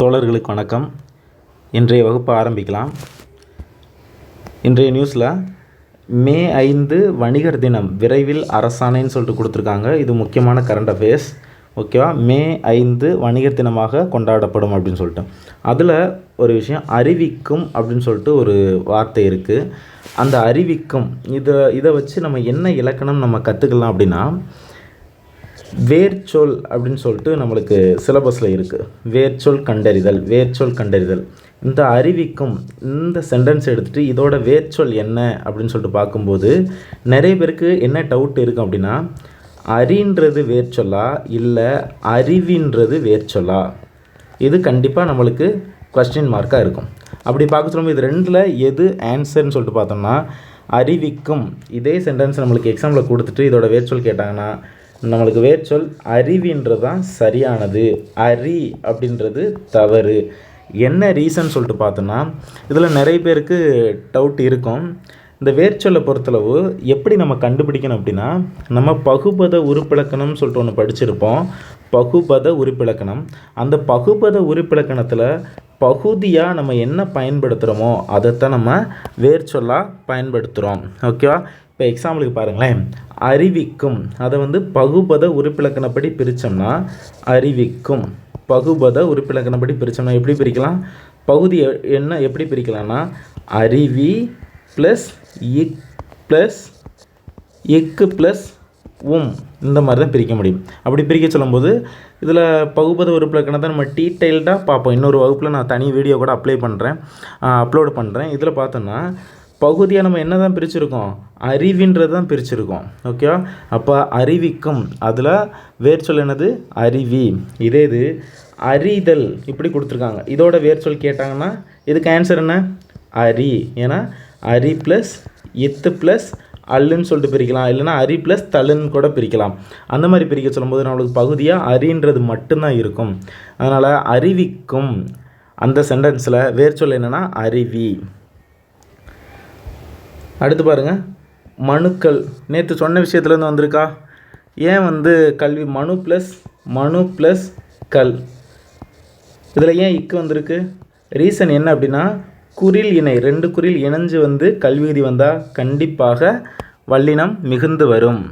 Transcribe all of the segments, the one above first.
தோழர்களுக்கு வணக்கம். இன்றைய வகுப்பு ஆரம்பிக்கலாம். இன்றைய நியூஸில் மே ஐந்து வணிகர் தினம் விரைவில் அரசாணைன்னு சொல்லிட்டு கொடுத்துருக்காங்க. இது முக்கியமான கரண்ட் அஃபேர்ஸ் ஓகேவா மே ஐந்து வணிகர் தினமாக கொண்டாடப்படும் அப்படின்னு சொல்லிட்டு. அதில் ஒரு விஷயம் அறிவிக்கும் அப்படின்னு சொல்லிட்டு ஒரு வார்த்தை இருக்குது அந்த அறிவிக்கும் இதை இதை வச்சு நம்ம என்ன இலக்கணம் நம்ம கற்றுக்கலாம் அப்படின்னா வேர்ச்சொல் அப்படின்னு சொல்லிட்டு நம்மளுக்கு சிலபஸில் இருக்குது வேர்ச்சொல் கண்டறிதல் வேர்ச்சொல் கண்டறிதல். இந்த அறிவிக்கும் இந்த சென்டென்ஸ் எடுத்துகிட்டு இதோட வேர்ச்சொல் என்ன அப்படின்னு சொல்லிட்டு பார்க்கும்போது நிறைய பேருக்கு என்ன டவுட் இருக்கும் அப்படின்னா அறின்றது வேர்ச்சொல்லா இல்லை அறிவின்றது வேர்ச்சொல்லா? இது கண்டிப்பாக நம்மளுக்கு கொஸ்டின் மார்க்காக இருக்கும். அப்படி பார்க்க சொல்லும்போது இது ரெண்டில் எது ஆன்சர்னு சொல்லிட்டு பார்த்தோம்னா அறிவிக்கும். இதே சென்டென்ஸ் நம்மளுக்கு எக்ஸாமில் கொடுத்துட்டு இதோட வேர்ச்சொல் கேட்டாங்கன்னா நம்மளுக்கு வேர்ச்சொல் அறிவின்றது தான் சரியானது. அறி அப்படின்றது தவறு. என்ன ரீசன் சொல்லிட்டு பார்த்தோன்னா இதில் நிறைய பேருக்கு டவுட் இருக்கும். இந்த வேர்ச்சொல்லை பொறுத்தளவு எப்படி நம்ம கண்டுபிடிக்கணும் அப்படின்னா நம்ம பகுபத உறுப்பிலக்கணம்னு சொல்லிட்டு ஒன்று படிச்சிருப்போம். பகுபத உறுப்பிலக்கணம் அந்த பகுபத உறுப்பிலக்கணத்தில் பகுதியாக நம்ம என்ன பயன்படுத்துகிறோமோ அதைத்தான் நம்ம வேர்ச்சொல்லாக பயன்படுத்துகிறோம் ஓகேவா? இப்போ எக்ஸாம்பிளுக்கு பாருங்களேன். அறிவிக்கும். அதை வந்து பகுபத உறுப்பிலக்கணப்படி பிரித்தோம்னா அறிவிக்கும். பகுபத உறுப்பிலக்கணப்படி பிரித்தோம்னா எப்படி பிரிக்கலாம்? பகுதி என்ன எப்படி பிரிக்கலாம்னா அறிவி ப்ளஸ் இக் ப்ளஸ் எக்கு ப்ளஸ் உம் இந்த மாதிரி தான் பிரிக்க முடியும். அப்படி பிரிக்க சொல்லும்போது இதில் பகுபத தான் நம்ம டீட்டெயில்டாக பார்ப்போம். இன்னொரு வகுப்பில் நான் தனி வீடியோ கூட அப்ளை பண்ணுறேன் அப்லோடு பண்ணுறேன் இதில் பார்த்தோன்னா பகுதியாக நம்ம என்ன தான் பிரிச்சுருக்கோம்? அறிவின்றது தான் பிரிச்சிருக்கோம் ஓகேவா அப்போ அறிவிக்கும். அதில் வேர்ச்சொல் என்னது? அறிவி. இதே இது அறிதல் இப்படி கொடுத்துருக்காங்க. இதோட வேர்ச்சொல் கேட்டாங்கன்னா இதுக்கு ஆன்சர் என்ன? அரி. ஏன்னா அரி ப்ளஸ் எத்து ப்ளஸ் அல்லுன்னு சொல்லிட்டு பிரிக்கலாம். இல்லைன்னா அரி ப்ளஸ் தள்ளுன்னு கூட பிரிக்கலாம். அந்த மாதிரி பிரிக்க சொல்லும்போது நம்மளுக்கு பகுதியாக அரின்றது மட்டும்தான் இருக்கும். அதனால் அறிவிக்கும் அந்த சென்டென்ஸில் வேர்ச்சொல் என்னென்னா அருவி அடுத்து பாருங்கள் மனுக்கள். நேற்று சொன்ன விஷயத்துலேருந்து வந்திருக்கா? ஏன் வந்து கல்வி மனு ப்ளஸ் மனு ப்ளஸ் கல்? இதில் ஏன் இக்கு வந்திருக்கு? ரீசன் என்ன அப்படின்னா குறில் இணை ரெண்டு குரில் இணைஞ்சு வந்து கல்விகுதி வந்தால் கண்டிப்பாக வல்லினம் மிகுந்து வரும்.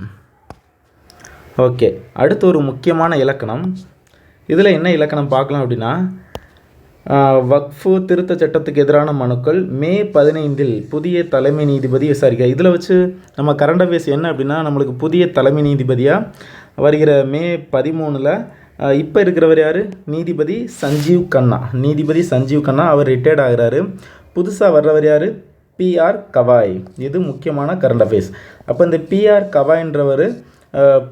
ஓகே அடுத்து ஒரு முக்கியமான இலக்கணம். இதில் என்ன இலக்கணம் பார்க்கலாம் அப்படின்னா வக்ஃபு திருத்த சட்டத்துக்கு எதிரான மனுக்கள் மே பதினைந்தில் புதிய தலைமை நீதிபதி விசாரிக்க இதில் வச்சு நம்ம கரண்ட் அஃபேர்ஸ் என்ன அப்படின்னா நம்மளுக்கு புதிய தலைமை நீதிபதியாக வருகிற மே பதிமூணில் இப்போ இருக்கிறவர் யார்? நீதிபதி சஞ்சீவ் கண்ணா நீதிபதி சஞ்சீவ் கண்ணா அவர் ரிட்டையர்ட் ஆகிறாரு. புதுசாக வர்றவர் யார்? B R Gavai. இது முக்கியமான கரண்ட் அஃபேர்ஸ் அப்போ இந்த பிஆர் கவாய்ன்றவர்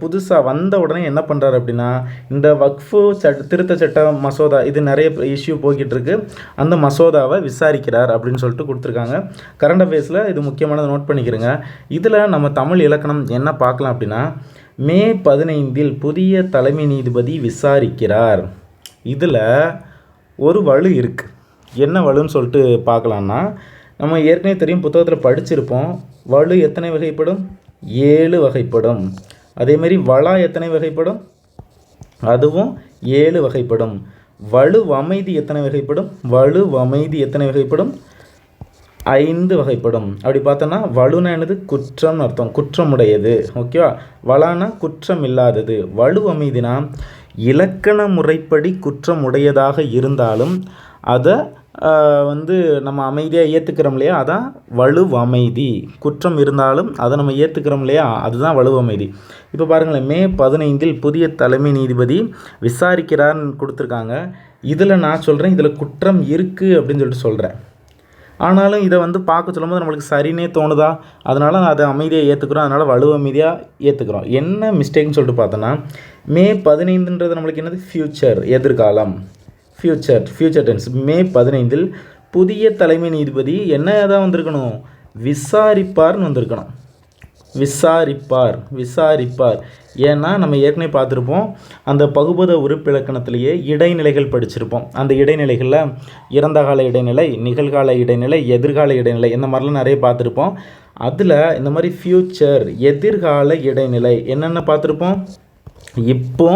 புதுசாக வந்த உடனே என்ன பண்ணுறாரு அப்படின்னா இந்த வக்ஃபு சட்ட திருத்த சட்ட மசோதா இது நிறைய இஷ்யூ போய்கிட்டு இருக்கு. அந்த மசோதாவை விசாரிக்கிறார் அப்படின்னு சொல்லிட்டு கொடுத்துருக்காங்க. கரண்ட் அஃபேர்ஸில் இது முக்கியமானதை நோட் பண்ணிக்கிறேங்க. இதில் நம்ம தமிழ் இலக்கணம் என்ன பார்க்கலாம் அப்படின்னா மே பதினைந்தில் புதிய தலைமை நீதிபதி விசாரிக்கிறார். இதில் ஒரு வலு இருக்குது என்ன வலுன்னு சொல்லிட்டு பார்க்கலான்னா நம்ம ஏற்கனவே தெரியும் புத்தகத்தில் படிச்சிருப்போம். வலு எத்தனை வகைப்படும்? ஏழு வகைப்படும். அதேமாரி வளா எத்தனை வகைப்படும்? அதுவும் ஏழு வகைப்படும். வலு அமைதி எத்தனை வகைப்படும்? வலு அமைதி எத்தனை வகைப்படும்? ஐந்து வகைப்படும். அப்படி பார்த்தோன்னா வலுனா என்னது? குற்றம்னு அர்த்தம். குற்றமுடையது. ஓகேவா? வளானா குற்றம் இல்லாதது வலு அமைதினா இலக்கண முறைப்படி குற்றமுடையதாக இருந்தாலும் அதை வந்து நம்ம அமைதியாக ஏற்றுக்கிறோம் இல்லையா? அதான் வலுவமைதி குற்றம் இருந்தாலும் அதை நம்ம ஏற்றுக்கிறோம் இல்லையா? அதுதான் வலுவமைதி இப்போ பாருங்களேன் மே பதினைந்தில் புதிய தலைமை நீதிபதி விசாரிக்கிறார்னு கொடுத்துருக்காங்க. இதில் நான் சொல்கிறேன் இதில் குற்றம் இருக்குது அப்படின்னு சொல்லிட்டு சொல்கிறேன் ஆனாலும் இதை வந்து பார்க்க சொல்லும்போது நம்மளுக்கு சரினே தோணுதா? அதனால் நான் அதை அமைதியாக ஏற்றுக்கிறோம் அதனால் வலுவ அமைதியாக ஏற்றுக்கிறோம் என்ன மிஸ்டேக்னு சொல்லிட்டு பார்த்தோன்னா மே பதினைந்துன்றது நம்மளுக்கு என்னது? ஃப்யூச்சர் எதிர்காலம். ஃப்யூச்சர் ஃப்யூச்சர் டென்ஸ் மே பதினைந்தில் புதிய தலைமை நீதிபதி என்ன தான் வந்திருக்கணும்? விசாரிப்பார்னு வந்திருக்கணும். விசாரிப்பார் விசாரிப்பார். ஏன்னா நம்ம ஏற்கனவே பார்த்துருப்போம் அந்த பகுபத உறுப்பிலக்கணத்திலேயே இடைநிலைகள் படிச்சிருப்போம். அந்த இடைநிலைகளில் இறந்த கால இடைநிலை நிகழ்கால இடைநிலை எதிர்கால இடைநிலை இந்த மாதிரிலாம் நிறைய பார்த்துருப்போம். அதில் இந்த மாதிரி ஃப்யூச்சர் எதிர்கால இடைநிலை என்னென்ன பார்த்துருப்போம்? இப்போ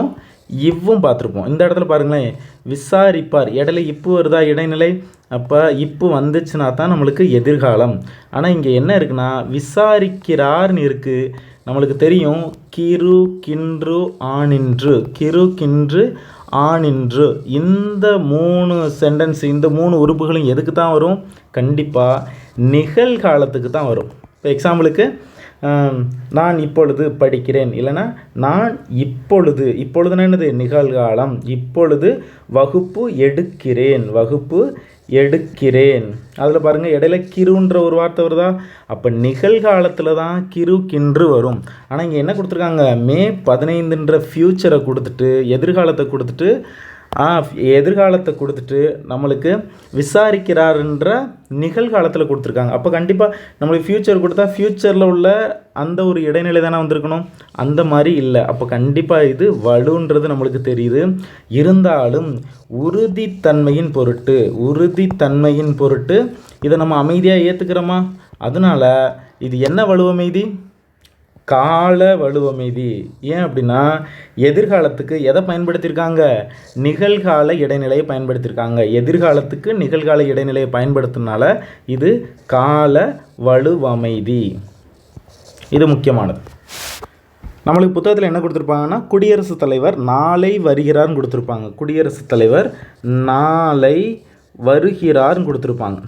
இவ்வும் பார்த்துருப்போம். இந்த இடத்துல பாருங்களேன் விசாரிப்பார். இடையில இப்பு வருதா இடைநிலை? அப்போ இப்பு வந்துச்சுன்னா தான் நம்மளுக்கு எதிர்காலம். ஆனால் இங்கே என்ன இருக்குன்னா விசாரிக்கிறார்னு இருக்குது நம்மளுக்கு தெரியும் கிரு கின்று ஆனின்று. கிரு கின்று ஆனின்று. இந்த மூணு சென்டென்ஸ் இந்த மூணு உறுப்புகளும் எதுக்கு தான் வரும்? கண்டிப்பாக நிகழ்காலத்துக்கு தான் வரும். இப்போ எக்ஸாம்பிளுக்கு நான் இப்பொழுது படிக்கிறேன். இல்லைன்னா நான் இப்பொழுது இப்பொழுதுனா என்னது? நிகழ்காலம். இப்பொழுது வகுப்பு எடுக்கிறேன். வகுப்பு எடுக்கிறேன். அதில் பாருங்கள் இடையில கிருன்ற ஒரு வார்த்தை வருதா? அப்போ நிகழ்காலத்தில் தான் கிரு கின்று வரும். ஆனால் இங்கே என்ன கொடுத்துருக்காங்க? மே பதினைந்துன்ற ஃப்யூச்சரை கொடுத்துட்டு எதிர்காலத்தை கொடுத்துட்டு எதிர்காலத்தை கொடுத்துட்டு நம்மளுக்கு விசாரிக்கிறாருன்ற நிகழ்காலத்தில் கொடுத்துருக்காங்க. அப்போ கண்டிப்பாக நம்மளுக்கு ஃப்யூச்சர் கொடுத்தா ஃப்யூச்சரில் உள்ள அந்த ஒரு இடைநிலை தானே வந்திருக்கணும்? அந்த மாதிரி இல்லை. அப்போ கண்டிப்பாக இது வலுன்றது நம்மளுக்கு தெரியுது. இருந்தாலும் உறுதித்தன்மையின் பொருட்டு உறுதித்தன்மையின் பொருட்டு இதை நம்ம அமைதியாக ஏற்றுக்கிறோமா அதனால இது என்ன வலுவமைதி கால வலுவமைதி. ஏன் அப்படின்னா எதிர்காலத்துக்கு எதை பயன்படுத்தியிருக்காங்க? நிகழ்கால இடைநிலையை பயன்படுத்தியிருக்காங்க. எதிர்காலத்துக்கு நிகழ்கால இடைநிலையை பயன்படுத்தினால இது கால வலுவமைதி. இது முக்கியமானது. நம்மளுக்கு புத்தகத்தில் என்ன கொடுத்துருப்பாங்கன்னா குடியரசுத் தலைவர் நாளை வருகிறார்னு கொடுத்துருப்பாங்க. குடியரசுத் தலைவர் நாளை வருகிறார்னு கொடுத்துருப்பாங்க.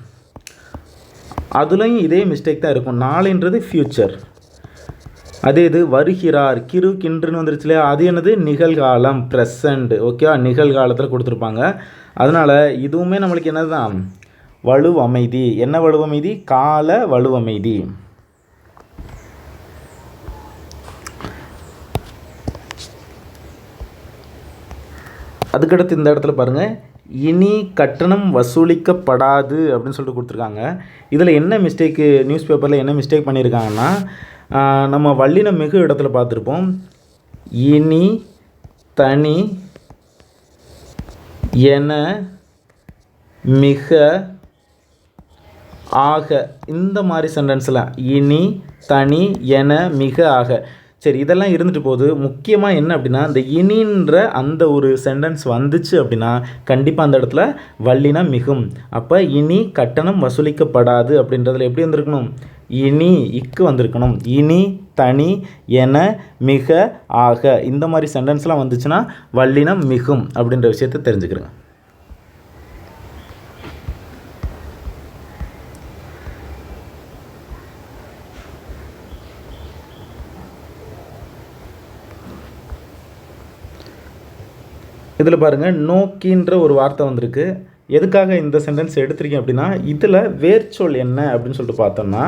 அதுலேயும் இதே மிஸ்டேக் தான் இருக்கும். நாளைன்றது ஃப்யூச்சர் அதே இது வருகிறார் கிரு கின்றுன்னு வந்துருச்சு இல்லையா அது என்னது? நிகழ்காலம் ப்ரெசண்ட் ஓகேவா நிகழ்காலத்தில் கொடுத்துருப்பாங்க. அதனால் இதுவுமே நம்மளுக்கு என்னது தான் வலுவமைதி. என்ன வலுவமைதி? கால வலுவமைதி. அதுக்கடுத்து இந்த இடத்துல பாருங்கள் இனி கட்டணம் வசூலிக்கப்படாது அப்படின்னு சொல்லிட்டு கொடுத்துருக்காங்க. இதில் என்ன மிஸ்டேக்கு நியூஸ் பேப்பரில் என்ன மிஸ்டேக் பண்ணியிருக்காங்கன்னா நம்ம வள்ளின மிகு இடத்துல பார்த்துருப்போம். இனி தனி என மிக ஆக. இந்த மாதிரி சென்டென்ஸில் இனி தனி என மிக ஆக. சரி இதெல்லாம் இருந்துட்டு போகுது. முக்கியமாக என்ன அப்படின்னா இந்த இனின்ற அந்த ஒரு சென்டென்ஸ் வந்துச்சு அப்படின்னா கண்டிப்பாக அந்த இடத்துல வள்ளினா மிகும். அப்போ இனி கட்டணம் வசூலிக்கப்படாது அப்படின்றதுல எப்படி வந்திருக்கணும் இனி இக்கு வந்திருக்கணும். இனி தனி என மிக ஆக. இந்த மாதிரி சென்டென்ஸ்லாம் வந்துச்சுன்னா வல்லினம் மிகும் அப்படின்ற விஷயத்தை தெரிஞ்சுக்கிறேங்க இதில் பாருங்கள் நோக்கின்ற ஒரு வார்த்தை வந்திருக்கு. எதுக்காக இந்த சென்டென்ஸ் எடுத்திருக்கேன் அப்படின்னா இதில் வேர்ச்சொல் என்ன அப்படின்னு சொல்லிட்டு பார்த்தோம்னா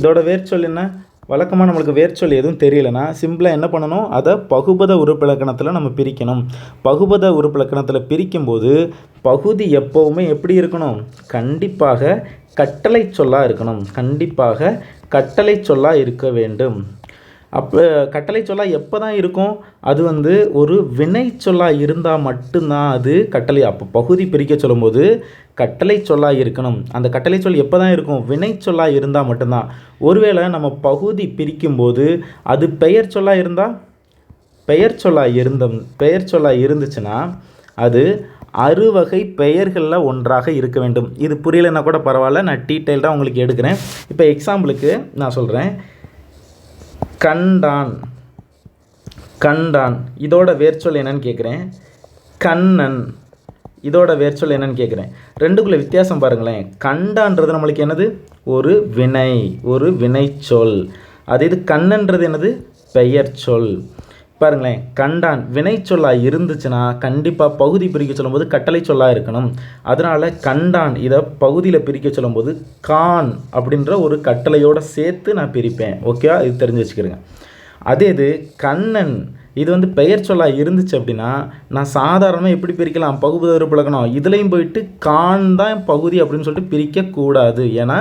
இதோட வேர்ச்சொல் என்ன? வழக்கமாக நம்மளுக்கு வேர்ச்சொல் எதுவும் தெரியலனா சிம்பிளாக என்ன பண்ணணும்? அதை பகுபத உறுப்பிலக்கணத்தில் நம்ம பிரிக்கணும். பகுபத உறுப்பிலக்கணத்தில் பிரிக்கும்போது பகுதி எப்போவுமே எப்படி இருக்கணும்? கண்டிப்பாக கட்டளை சொல்லாக இருக்கணும். கண்டிப்பாக கட்டளை சொல்லாக இருக்க வேண்டும். அப்போ கட்டளை சொல்லா எப்போ தான் இருக்கும்? அது வந்து ஒரு வினை சொல்லாக இருந்தால் மட்டும்தான் அது கட்டளை. அப்போ பகுதி பிரிக்க சொல்லும்போது கட்டளை சொல்லாக இருக்கணும். அந்த கட்டளை சொல் எப்போ தான் இருக்கும்? வினை சொல்லாக இருந்தால் மட்டும்தான். ஒருவேளை நம்ம பகுதி பிரிக்கும்போது அது பெயர் சொல்லாக இருந்தால் பெயர் சொல்லா இருந்த பெயர் சொல்லா இருந்துச்சுன்னா அது அறுவகை பெயர்களில் ஒன்றாக இருக்க வேண்டும். இது புரியலைன்னா கூட பரவாயில்ல. நான் டீட்டெயில்டாக உங்களுக்கு எடுக்கிறேன். இப்போ எக்ஸாம்பிளுக்கு நான் சொல்கிறேன் கண்டான். கண்டான். இதோட வேர்ச்சொல் என்னன்னு கேட்குறேன் கண்ணன். இதோட வேர்ச்சொல் என்னன்னு கேட்குறேன் ரெண்டுக்குள்ள வித்தியாசம் பாருங்களேன். கண்டான்றது நம்மளுக்கு என்னது? ஒரு வினை. ஒரு வினைச்சொல். அதே இது கண்ணன்றது என்னது? பெயர் சொல் பாருங்களேன் கண்டான் வினைச்சொல்லாக இருந்துச்சுன்னா கண்டிப்பாக பகுதி பிரிக்க சொல்லும்போது கட்டளை சொல்லாக இருக்கணும். அதனால் கண்டான் இதை பகுதியில் பிரிக்க சொல்லும்போது கான் அப்படின்ற ஒரு கட்டளையோடு சேர்த்து நான் பிரிப்பேன். ஓகேவா இது தெரிஞ்சு வச்சுக்கிறேங்க. அதே இது கண்ணன் இது வந்து பெயர் சொல்லாக இருந்துச்சு அப்படின்னா நான் சாதாரணமாக எப்படி பிரிக்கலாம்? பகுதி உறுப்பிலக்கணம் இதுலேயும் போயிட்டு கான் தான் பகுதி அப்படின்னு சொல்லிட்டு பிரிக்கக்கூடாது. ஏன்னா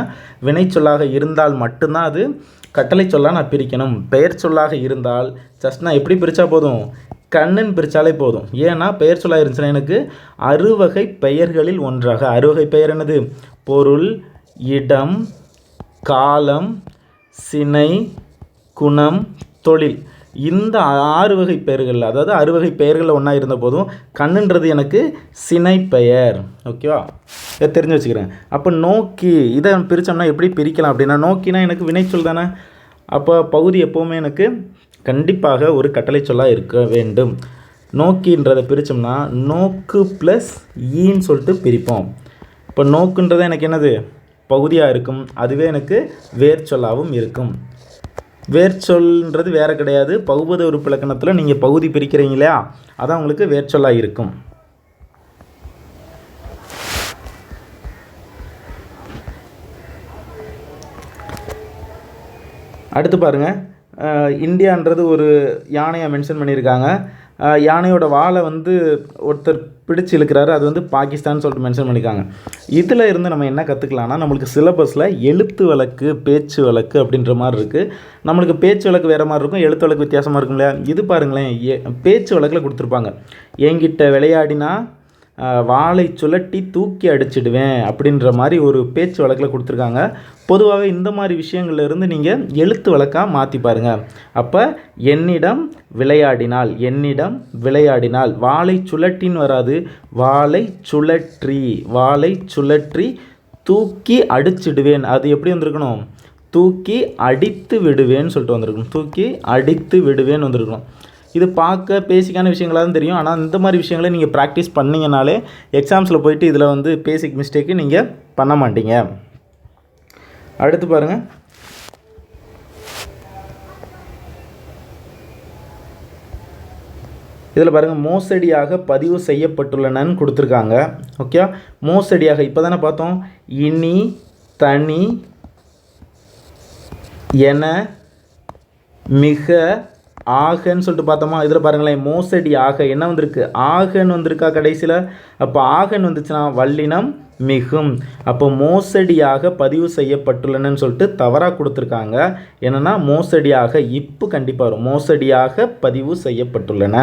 வினைச்சொல்லாக இருந்தால் மட்டும்தான் அது கட்டளை சொல்லாக நான் பிரிக்கணும். பெயர் சொல்லாக இருந்தால் ஜஸ்ட் நான் எப்படி பிரித்தா போதும்? கண்ணன் பிரித்தாலே போதும். ஏன்னா பெயர் சொல்லாக இருந்துச்சுன்னா எனக்கு அறுவகை பெயர்களில் ஒன்றாக. அறுவகை பெயர் என்னது? பொருள் இடம் காலம் சினை குணம் தொழில். இந்த ஆறு வகை பெயர்கள் அதாவது அறுவகை பெயர்களில் ஒன்றா இருந்த போதும் கண்ணுன்றது எனக்கு சினை பெயர் ஓகேவா இதை தெரிஞ்சு வச்சுக்கிறேன். அப்போ நோக்கி இதை பிரித்தோம்னா எப்படி பிரிக்கலாம் அப்படின்னா நோக்கினா எனக்கு வினைச்சொல் தானே? அப்போ பகுதி எப்போவுமே எனக்கு கண்டிப்பாக ஒரு கட்டளை சொல்லாக இருக்க வேண்டும். நோக்கின்றதை பிரித்தோம்னா நோக்கு ப்ளஸ் ஈன்னு சொல்லிட்டு பிரிப்போம். இப்போ நோக்குன்றது எனக்கு என்னது? பகுதியாக இருக்கும். அதுவே எனக்கு வேர் சொல்லாகவும் இருக்கும். வேர்ச்சொல்ன்றது வேறு கிடையாது. பகுபத உறுப்பிலக்கணத்தில் நீங்கள் பகுதி பிரிக்கிறீங்க இல்லையா? அதான் உங்களுக்கு வேர்ச்சொல்லாக இருக்கும். அடுத்து பாருங்கள் இந்தியான்றது ஒரு யானையை மென்ஷன் பண்ணியிருக்காங்க. யானையோட வாலை வந்து ஒருத்தர் பிடிச்சு இழுக்கிறாரு. அது வந்து பாகிஸ்தான் சொல்லிட்டு மென்ஷன் பண்ணியிருக்காங்க இதில் இருந்து நம்ம என்ன கற்றுக்கலாம்னா நம்மளுக்கு சிலபஸில் எழுத்து வழக்கு பேச்சு வழக்கு அப்படின்ற மாதிரி இருக்குது நம்மளுக்கு பேச்சு வழக்கு வேறு மாதிரி இருக்கும். எழுத்து வழக்கு வித்தியாசமாக இருக்கும் இல்லையா? இது பாருங்களேன். ஏ- பேச்சு வழக்கில் கொடுத்துருப்பாங்க. என்கிட்ட விளையாடினா வாளை சுழட்டி தூக்கி அடிச்சிடுவேன் அப்படின்ற மாதிரி ஒரு பேச்சு வழக்கில் கொடுத்துருக்காங்க. பொதுவாகவே இந்த மாதிரி விஷயங்கள்லேருந்து நீங்கள் எழுத்து வழக்காக மாற்றி பாருங்கள் அப்போ என்னிடம் விளையாடினால் என்னிடம் விளையாடினால் வாளை சுழட்டின்னு வராது. வாளை சுழற்றி வாளை சுழற்றி தூக்கி அடிச்சிடுவேன். அது எப்படி வந்திருக்கணும்? தூக்கி அடித்து விடுவேன்னு சொல்லிட்டு வந்திருக்கணும். தூக்கி அடித்து விடுவேன்னு வந்திருக்கணும். இது பார்க்க பேசிக்கான விஷயங்களாக தான் தெரியும். ஆனால் இந்த மாதிரி விஷயங்களை நீங்கள் ப்ராக்டிஸ் பண்ணிங்கனாலே எக்ஸாம்ஸில் போயிட்டு இதில் வந்து பேசிக் மிஸ்டேக்கு நீங்கள் பண்ண மாட்டீங்க. அடுத்து பாருங்கள் இதில் பாருங்கள் மோசடியாக பதிவு செய்யப்பட்டுள்ளனன்னு கொடுத்துருக்காங்க. ஓகே மோசடியாக இப்போ தானே பார்த்தோம். இனி தனி என மிக ஆகன்னு சொல்லிட்டு பார்த்தோமா இதில் பாருங்களேன் மோசடி ஆக என்ன வந்திருக்கு? ஆகன்னு வந்திருக்கா கடைசியில்? அப்போ ஆகன்னு வந்துச்சுன்னா வல்லினம் மிகும். அப்போ மோசடியாக பதிவு செய்யப்பட்டுள்ளனன்னு சொல்லிட்டு தவறாக கொடுத்துருக்காங்க. என்னென்னா மோசடியாக இப்பு கண்டிப்பாக வரும். மோசடியாக பதிவு செய்யப்பட்டுள்ளன.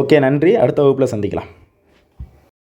ஓகே நன்றி. அடுத்த வகுப்பில் சந்திக்கலாம்.